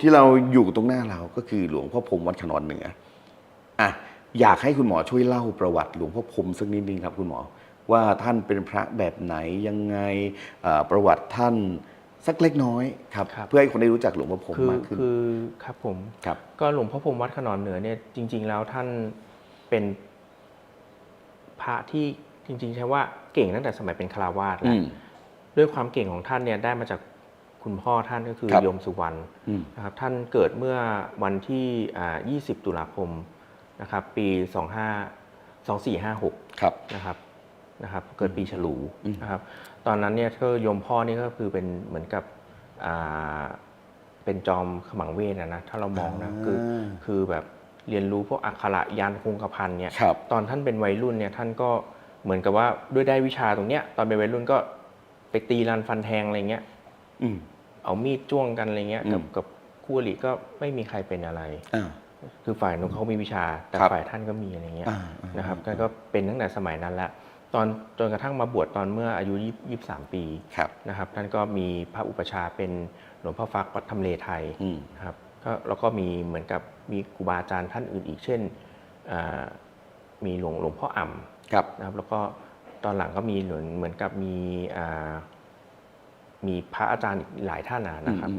ที่เราอยู่ตรงหน้าเราก็คือหลวงพ่อพรหมวัดขนอนเหนืออะอยากให้คุณหมอช่วยเล่าประวัติหลวงพ่อพรหมสักนิดนึงครับคุณหมอ ว่าท่านเป็นพระแบบไหนยังไงเอ่อประวัติท่านสักเล็กน้อยครับ ครับ เพื่อให้คนได้รู้จักหลวงพ่อพรหมคือมากขึ้นคือครับผม ครับ ก็หลวงพ่อพรหมวัดขนอนเหนือเนี่ยจริง ๆ แล้วท่านเป็นพระที่จริง ๆ ใช้ว่าเก่งตั้งแต่สมัยเป็นคารวาสอืแล้วม ด้วยความเก่งของท่านเนี่ยได้มาจาก คุณพ่อท่านก็คือครับโยมสุวรรณอืม นะครับท่านเกิดเมื่อวันที่อ่า20 ตุลาคมนะครับปี 25 2456 ครับ นะครับนะครับเกิดปีฉลูอืม นะครับตอนนั้นเนี่ยก็โยมพ่อนี่ก็คือเป็นเหมือนกับอ่าเป็นจอมขมังเวทนะนะถ้าเรามองนะคือคือแบบเรียนรู้พวกอักขระยานคงกระพันเนี่ย ครับ ตอนท่านเป็นวัยรุ่นเนี่ยท่านก็เหมือนกับว่าด้วยได้วิชาตรงเนี้ยตอนเป็นวัยรุ่นก็ไปตีรันฟันแทงอะไรเงี้ยอืม เอามีดจ้วงกันอะไรเงี้ยกับอืมกับคู่อริก็ไม่มีใครเป็นอะไรอ่าคือฝ่ายนู้นเขามีวิชาแต่ครับฝ่ายท่านก็มีอะไรเงี้ยอ่าอ่านะครับก็ก็เป็นตั้งแต่สมัยนั้นแล้วตอนจนกระทั่งมาบวชตอนเมื่ออายุยี่สามปีครับนะครับท่านก็มีพระอุปชฌาย์เป็นหลวงพ่อฟักวัดทำเลไทยอืมนะครับก็แล้วก็มีเหมือนกับมีครูบาอาจารย์ท่านอื่นอีก เช่นอ่ามีหลวงหลวงพ่ออ่ำครับนะครับ แล้วก็ตอนหลังก็มีเหมือนเหมือนกับมีอ่า มีพระอาจารย์อีกหลายท่านนะครับ